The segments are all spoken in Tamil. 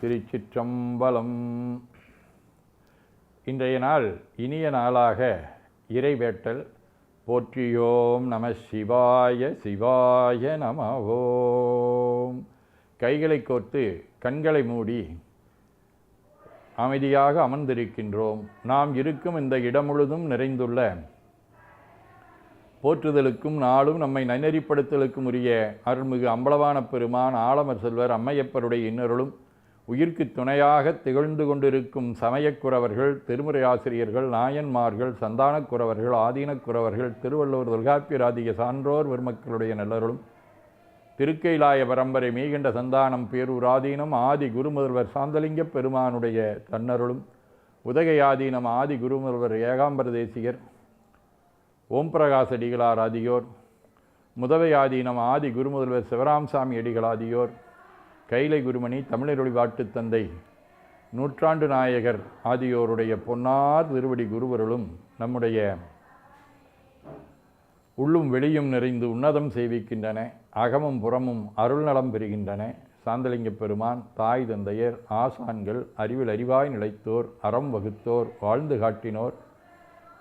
திருச்சிற்றம்பலம். இன்றைய நாள் இனிய நாளாக இறைவேட்டல் போற்றியோம் நம சிவாய சிவாய நம ஓம் கைகளை கோர்த்து கண்களை மூடி அமைதியாக அமர்ந்திருக்கின்றோம். நாம் இருக்கும் இந்த இடம் முழுதும் நிறைந்துள்ள போற்றுதலுக்கும் நாளும் நம்மை நன்னெறிப்படுத்தலுக்கும் உரிய அருள்மிகு அம்பலவான பெருமான் ஆலமர் செல்வர் அம்மையப்பருடைய இன்னருளும் உயிர்க்கு துணையாக திகழ்ந்து கொண்டிருக்கும் சமயக்குறவர்கள் திருமுறை ஆசிரியர்கள் நாயன்மார்கள் சந்தானக்குறவர்கள் ஆதீனக்குறவர்கள் திருவள்ளுவர் தொல்காப்பியராதிக சான்றோர் பெருமக்களுடைய நல்லருளும் திருக்கைலாய பரம்பரை மீகண்ட சந்தானம் பேரூர் ஆதீனம் ஆதி குருமுதல்வர் சாந்தலிங்க பெருமானுடைய தன்னருளும் உதகை ஆதீனம் ஆதி குருமுதல்வர் ஏகாம்பர தேசிகர் ஓம் பிரகாஷ் அடிகளார் ஆதியோர் முதவை ஆதீனம் ஆதி குருமுதல்வர் சிவராம்சாமி அடிகள் ஆதியோர் கைலை குருமணி தமிழரொளி வாட்டு தந்தை நூற்றாண்டு நாயகர் ஆதியோருடைய பொன்னார் திருவடி குருவருளும் நம்முடைய உள்ளும் வெளியும் நிறைந்து உன்னதம் செய்விக்கின்றன அகமும் புறமும் அருள் நலம் பெறுகின்றன. சாந்தலிங்க பெருமான் தாய் தந்தையர் ஆசான்கள் அறிவில் அறிவாய் நிலைத்தோர் அறம் வகுத்தோர் வாழ்ந்து காட்டினோர்.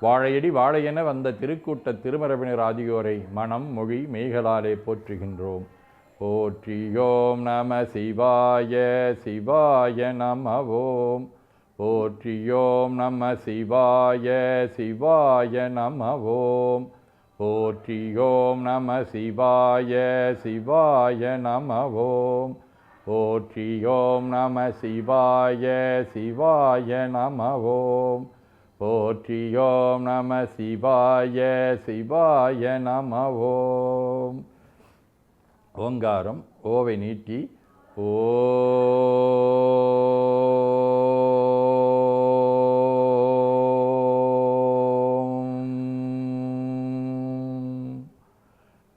வாழையடி வாழையென வந்த திருக்கூட்ட திருமரபினர் ஆதியோரை மனம் மொழி மெய்களாலே போற்றுகின்றோம். போற்றியோம் நம சிவாய சிவாய நம ஓம் போற்றியோம் நம சிவாய சிவாய நம ஓம் போற்றியோம் நம சிவாய சிவாய நம ஓம் போற்றியோம் நம சிவாய சிவாய நம ஓம் போற்றியோம் நம சிவாய சிவாய நம ஓம் ஓங்காரம் ஓவை நீட்டி ஓம்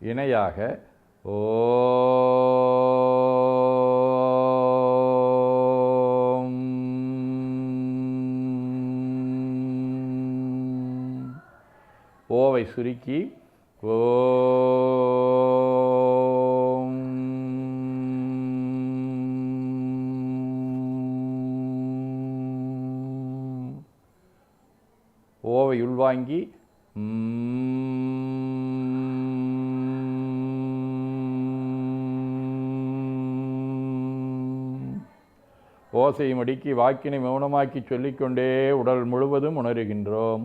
இணையாக ஓம் ஓவை சுருக்கி ஓ. ஓவை உள்வாங்கி ஓசையும் அடுக்கி வாக்கினை மௌனமாக்கி சொல்லிக்கொண்டே உடல் முழுவதும் உணர்கின்றோம்.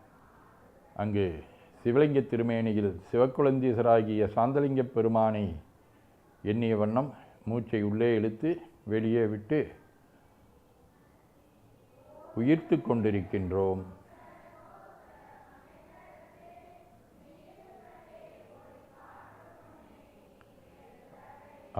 அங்கு சிவலிங்க திருமேனியில் சிவக்குழந்தீசராகிய சாந்தலிங்க பெருமானை எண்ணிய வண்ணம் மூச்சை உள்ளே இழுத்து வெளியே விட்டு உயிர்த்து கொண்டிருக்கின்றோம்.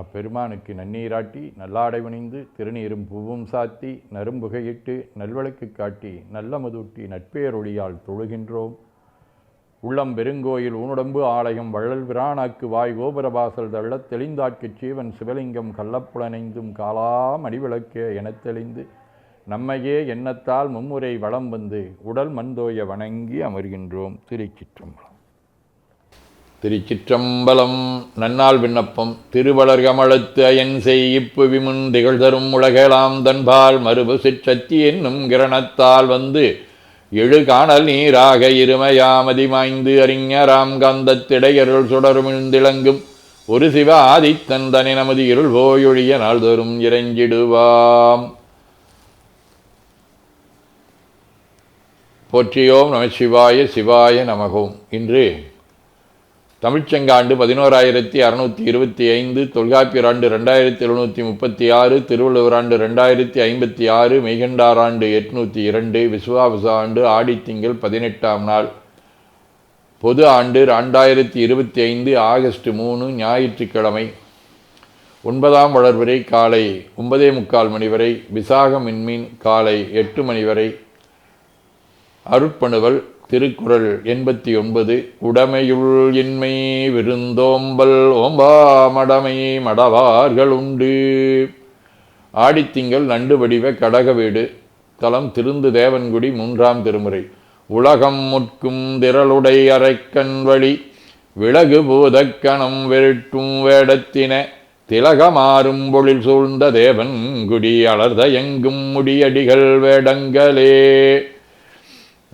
அப்பெருமானுக்கு நன்னீராட்டி நல்லாடை வணிந்து திருநீரும் பூவும் சாத்தி நரும்புகையிட்டு நல்வழக்கு காட்டி நல்ல மதுட்டி நட்பேரொழியால் தொழுகின்றோம். உள்ளம் பெருங்கோயில் ஊனுடம்பு ஆலயம் வள்ளல் பிராணாக்கு வாய் கோபுரவாசல் தள்ளத் தெளிந்தாட்குச் சீவன் சிவலிங்கம் கள்ளப்புலனைந்தும் காலா மடிவிளக்கே எனத் தெளிந்து நம்மையே எண்ணத்தால் மும்முறை வளம் வந்து உடல் மந்தோய வணங்கி அமர்கின்றோம் திருச்சிற்றம்பலம். திருச்சிற்றம்பலம் நன்னால் விண்ணப்பம் திருவளர்கமலத்து அயன் செய்யிப்பு விமுன் திகழ்தரும் உலகலாம் தன்பால் மறுபு சிற்றத்தி என்னும் கிரணத்தால் வந்து எழுகாணல் நீராக இருமையாமதி மாய்ந்து அறிஞராம் கந்தத்திடையருள் சுடருமிழ்ந்திளங்கும் ஒரு சிவ ஆதித்தன் தனி நமது இருள் போயொழிய நாள்தோறும் இறைஞ்சிடுவாம். போற்றியோம் நம சிவாய சிவாய நமகோம். இன்று தமிழ்ச்செங்காண்டு பதினோராயிரத்தி அறுநூற்றி இருபத்தி ஐந்து தொல்காப்பியர் ஆண்டு ரெண்டாயிரத்தி எழுநூற்றி முப்பத்தி ஆறு திருவள்ளுவர் ஆண்டு ரெண்டாயிரத்தி ஐம்பத்தி ஆறு மெய்கண்டார் ஆண்டு எட்நூற்றி இரண்டு விசுவாபச ஆண்டு ஆடித்திங்கள் பதினெட்டாம் நாள். பொது ஆண்டு ரெண்டாயிரத்தி இருபத்தி ஐந்து ஆகஸ்ட் மூணு ஞாயிற்றுக்கிழமை. ஒன்பதாம் வளர்வரை காலை ஒன்பதே முக்கால் மணி வரை விசாகம் மின்மீன் காலை எட்டு மணி வரை அருட்பணுவல் திருக்குறள் எண்பத்தி ஒன்பது உடமையுள் இன்மை விருந்தோம்பல் ஓம்பா மடமை மடவார்கள் உண்டு. ஆடித்திங்கள் நண்டு வடிவ கடக வீடு தலம் திருந்து தேவன்குடி மூன்றாம் திருமுறை. உலகம் முட்கும் திரளுடை அரைக்கண் வழி விலகு பூதக்கணம் வெருட்டும் வேடத்தின திலகமாறும் பொழில் சூழ்ந்த தேவன் குடி அலர்த எங்கும் முடியடிகள் வேடங்களே.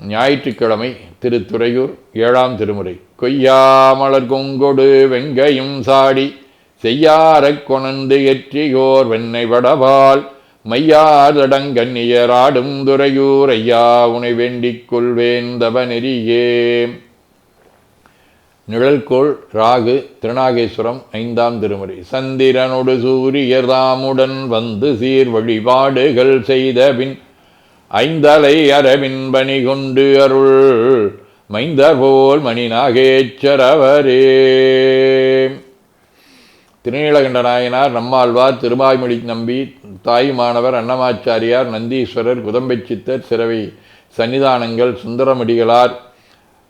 ஞாயிற்றுக்கிழமை திருத்துறையூர் ஏழாம் திருமுறை. கொய்யாமலர் கொங்கொடு வெங்கையும் சாடி செய்யாரக் கொணந்து எற்றியோர் வெண்ணை வடவால் மையாதடங்கன்னியராடும் துறையூர் ஐயா உனை வேண்டிக் கொள்வேன் நெறியே நிழல்கோள் ராகு திருநாகேஸ்வரம் ஐந்தாம் திருமுறை. சந்திரனொடு சூரியர் தாமுடன் வந்து சீர் வழிபாடுகள் செய்த பின் ஐந்தலை அரவின்பணி கொண்டு அருள். மைந்தர் போல் மணி நாகேச்சரவரே திருநீலகண்ட நாயனார் நம்மாழ்வார் திருமாய்மொழி நம்பி தாயுமானவர் அன்னமாச்சாரியார் நந்தீஸ்வரர் குதம்பை சித்தர் சிறவி சன்னிதானங்கள் சுந்தரமடிகளார்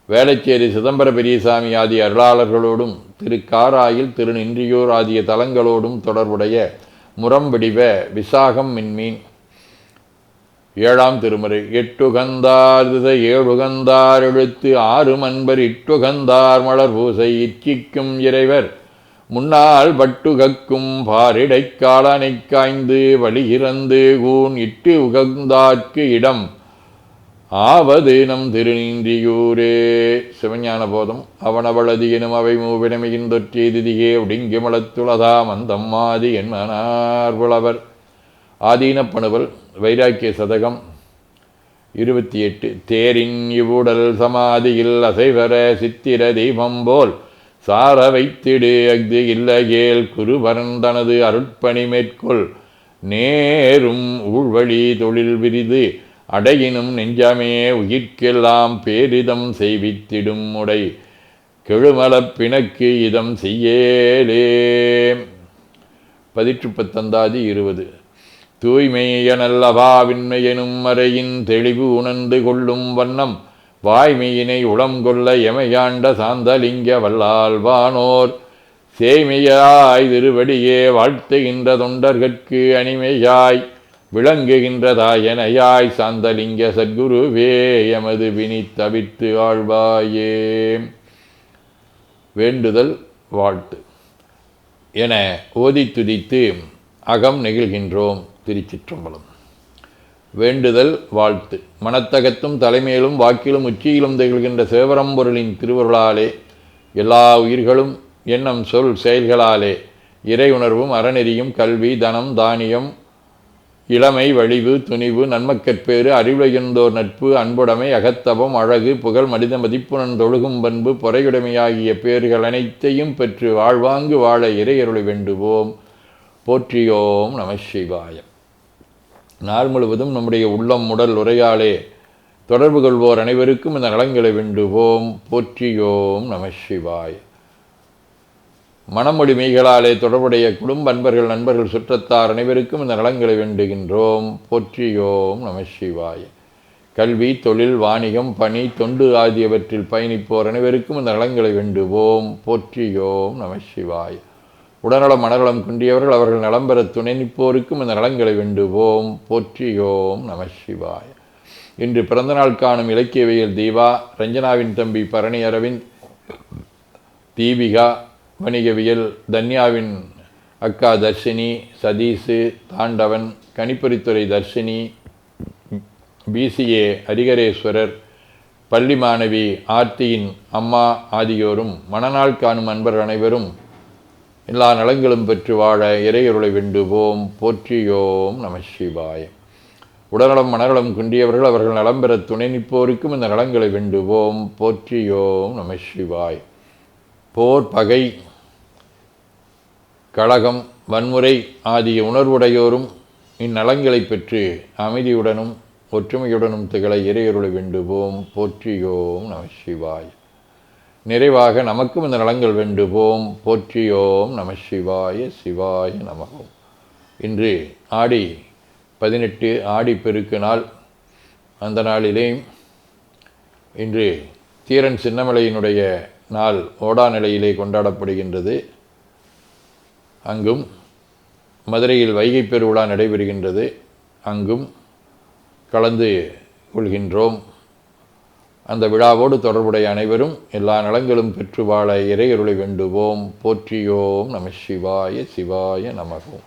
வேளச்சேரி சிதம்பர பெரியசாமி ஆகிய அருளாளர்களோடும் திரு காராயில் திருநின்றியூர் ஆகிய தலங்களோடும் தொடர்புடைய முரம்படிவ விசாகம் மின்மீன். ஏழாம் திருமுறை எட்டுகந்தார் திசை ஏழுகந்தார் எழுத்து ஆறு மன்பர் இட்டுகந்தார் மலர் பூசை இச்சிக்கும் இறைவர். முன்னால் பட்டுகக்கும் பாரிடைக் காலனைக் காய்ந்து வழிகிறந்து கூன் இட்டு உகந்தார்க்கு இடம். ஆவது நம் திருநீந்தியூரே சிவஞான போதம் அவனவளது எனும் அவை மூவினமையின் தொற்றியதிதியே ஒடுங்கி மலத்துளதாம் மந்தம்மாதி என்மனார் புலவர். ஆதீனப்பணுவல் வைராக்கிய சதகம் இருபத்தி எட்டு தேரின் இவ்வுடல் சமாதியில் அசைவர சித்திர தீபம் போல் சார வைத்திடு அஃது இல்லகேல் குருவரன் தனது அருட்பணி மேற்கொள். நேரும் ஊழ்வழி தொழில் விரிது அடையினும் நெஞ்சமே உயிர்க்கெல்லாம் பேரிதம் செய்வித்திடும் உடை. கெழுமலப் பிணக்கு இதம் செய்யேலே. பதிற்று பத்தந்தாதி இருபது. தூய்மையனல்லவாவின்மையெனும் மறையின் தெளிவு உணர்ந்து கொள்ளும் வண்ணம் வாய்மையினை உளம் கொள்ள எமையாண்ட சாந்தலிங்க வல்லால்வானோர் சேமையாய் திருவடியே வாழ்த்துகின்ற தொண்டர்கட்கு அணிமையாய் விளங்குகின்றதாயனையாய் சாந்தலிங்க சத்குருவே எமது வினி தவித்து ஆழ்வாயே. வேண்டுதல் வாழ்த்து. என ஓதி துதித்து அகம் நெகிழ்கின்றோம் திருச்சிற்றம்பலம். வேண்டுதல் வாழ்த்து. மனத்தகத்தும் தலைமையிலும் வாக்கிலும் உச்சியிலும் திகழ்கின்ற சேவரம்பொருளின் திருவருளாலே எல்லா உயிர்களும் எண்ணம் சொல் செயல்களாலே இறை உணர்வும் அறநெறியும் கல்வி தனம் தானியம் இளமை வழிவு துணிவு நன்மக்கற்பேறு அறிவுளையந்தோர் நட்பு அன்புடைமை அகத்தவம் அழகு புகழ் மனித மதிப்புணன் தொழுகும் பண்பு பொறையுடைமையாகிய பேர்கள் அனைத்தையும் பெற்று வாழ்வாங்கு வாழ இறையருளை வேண்டுவோம். போற்றியோம் நம சிவாயம் நாள் முழுவதும் நம்முடைய உள்ளம் உடல் உரையாலே தொடர்பு கொள்வோர் அனைவருக்கும் இந்த நலங்களை வேண்டுவோம் போற்றியோம் நம சிவாய. மனமொழி மெய்களாலே தொடர்புடைய குடும்ப அன்பர்கள் நண்பர்கள் சுற்றத்தார் அனைவருக்கும் இந்த நலங்களை வேண்டுகின்றோம் போற்றியோம் நம சிவாய. கல்வி தொழில் வாணிகம் பணி தொண்டு ஆகியவற்றில் பயணிப்போர் அனைவருக்கும் இந்த நலங்களை வேண்டுவோம் போற்றியோம் நம சிவாய. உடல்நலம் மனநலம் குன்றியவர்கள் அவர்கள் நலம் பெற துணை நிற்போருக்கும் இந்த நலங்களை வேண்டுவோம். போற்றியோம் நம சிவாய. இன்று பிறந்தநாள் காணும் இலக்கியவியல் தீபா ரஞ்சனாவின் தம்பி பரணி அரவிந்த் தீபிகா வணிகவியல் தன்யாவின் அக்கா தர்ஷினி சதீஷு தாண்டவன் கணிப்பொறித்துறை தர்ஷினி பிசிஏ ஹரிகரேஸ்வரர் பள்ளி மாணவி ஆர்த்தியின் அம்மா ஆகியோரும் மணநாள் காணும் அன்பர் அனைவரும் எல்லா நலங்களும் பெற்று வாழ இறையருளை வேண்டுவோம் போற்றியோம் நம சிவாய. உடல்நலம் மனநலம் குன்றியவர்கள் அவர்கள் நலம் பெற துணை நிற்போருக்கும் இந்த நலங்களை வேண்டுவோம் போற்றியோம் நம சிவாய். போர் பகை கழகம் வன்முறை ஆகிய உணர்வுடையோரும் இந்நலங்களை பெற்று அமைதியுடனும் ஒற்றுமையுடனும் திகழ இறையருளை வேண்டுவோம் போற்றியோம் நம சிவாய். நிறைவாக நமக்கும் இந்த நலங்கள் வேண்டுவோம். போற்றியோம் நம சிவாய சிவாய நமகம் இன்று ஆடி பதினெட்டு ஆடி பெருக்கு நாள். அந்த நாளிலே இன்று தீரன் சின்னமலையினுடைய நாள் ஓடா நிலையிலே கொண்டாடப்படுகின்றது. அங்கும் மதுரையில் வைகை பெருவிழா நடைபெறுகின்றது. அங்கும் கலந்து கொள்கின்றோம். அந்த விழாவோடு தொடர்புடைய அனைவரும் எல்லா நலங்களும் பெற்று வாழ இறையருளை வேண்டுவோம். போற்றியோம் நம சிவாய சிவாய நமகோம்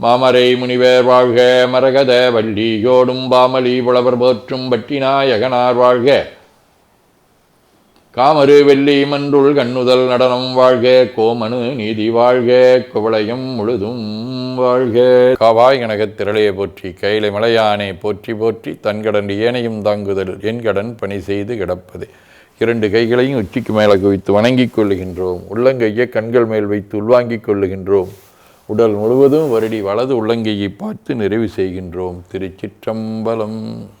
மாமரை முனிவர் வாழ்க மரகத வள்ளியோடும் பாமலி புலவர் போற்றும் பட்டினாயகனார் வாழ்க. காமரு வெள்ளி மன்றுள் கண்ணுதல் நடனம் வாழ்க கோமனு நீதி வாழ்க குவளையம் முழுதும் வாழ்க. காவாய் கனகத் திரளையை போற்றி கைலை மலையானே போற்றி போற்றி தன்கடன் ஏனையும் தாங்குதல் என் கடன் பணி செய்து கிடப்பது. இரண்டு கைகளையும் உச்சிக்கு மேலே குவித்து வணங்கிக் கொள்ளுகின்றோம். உள்ளங்கையை கண்கள் மேல் வைத்து உள்வாங்கிக் கொள்ளுகின்றோம். உடல் முழுவதும் வருடி வலது உள்ளங்கையை பார்த்து நிறைவு செய்கின்றோம். திருச்சிற்றம்பலம்.